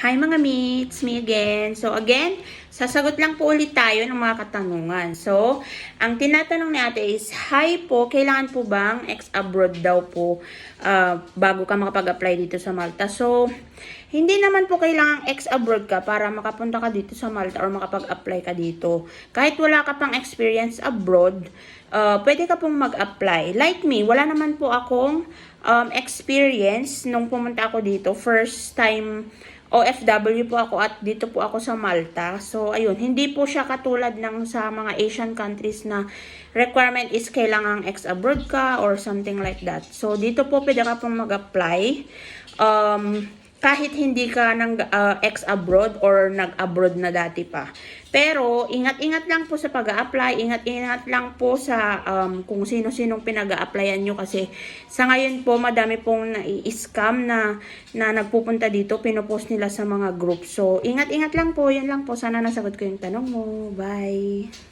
Hi mga mates, me again. So again, sasagot lang po ulit tayo ng mga katanungan. So, ang tinatanong ni ate is, Hi po, kailangan po bang ex-abroad daw po ah, bago ka makapag-apply dito sa Malta? So, hindi naman po kailangang ex-abroad ka para makapunta ka dito sa Malta or makapag-apply ka dito. Kahit wala ka pang experience abroad, ah, pwede ka pong mag-apply. Like me, wala naman po akong um, experience nung pumunta ako dito. First time OFW po ako at dito po ako sa Malta. So, ayun, hindi po siya katulad ng sa mga Asian countries na requirement is kailangang ex-abroad ka or something like that. So, dito po pwede ka pong mag-apply. Um, kahit hindi ka ng uh, ex-abroad or nag-abroad na dati pa. Pero, ingat-ingat lang po sa pag apply ingat-ingat lang po sa um, kung sino-sinong pinag-a-applyan nyo kasi sa ngayon po, madami pong nai-scam na, na nagpupunta dito, pinopost nila sa mga group. So, ingat-ingat lang po, yun lang po. Sana nasagot ko yung tanong mo. Bye!